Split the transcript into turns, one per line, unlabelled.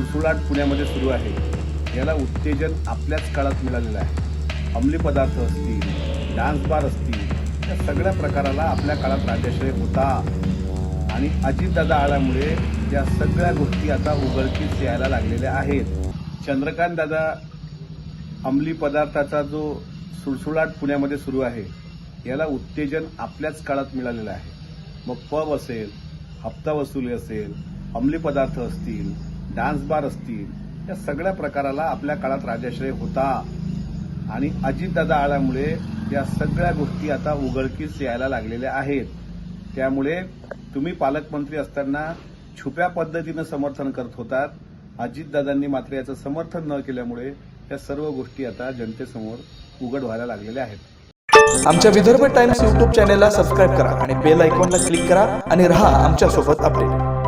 सुळसुळाट पुण्यामध्ये सुरू आहे. याला उत्तेजन आपल्याच काळात मिळालेलं आहे. अंमली पदार्थ असतील डान्स बार असतील या सगळ्या प्रकाराला आपल्या काळात राज्याश्रय होता. आणि अजितदादा आल्यामुळे या सगळ्या गोष्टी आता उघडकीस यायला लागलेल्या आहेत. चंद्रकांत दादा अंमली पदार्थाचा जो सुळसुळाट पुण्यामध्ये सुरू आहे याला उत्तेजन आपल्याच काळात मिळालेलं आहे. मग पब असेल हप्ता वसुली असेल अंमली पदार्थ असतील डान्स बार असतील या सगळ्या प्रकाराला आपल्या काळात राजाश्रय होता. आणि अजितदादा आल्यामुळे या सगळ्या गोष्टी आता उघडकीस यायला लागलेल्या आहेत. त्यामुळे तुम्ही पालकमंत्री असताना छुप्या पद्धतीनं समर्थन करत होतात. अजितदादांनी मात्र याचं समर्थन न केल्यामुळे या सर्व गोष्टी आता जनतेसमोर उघड व्हायला लागलेल्या आहेत.
आमच्या विदर्भ टाइम्स यूट्यूब चॅनेलला सबस्क्राईब करा आणि बेल आयकॉनला क्लिक करा आणि रहा आमच्यासोबत अपडेट.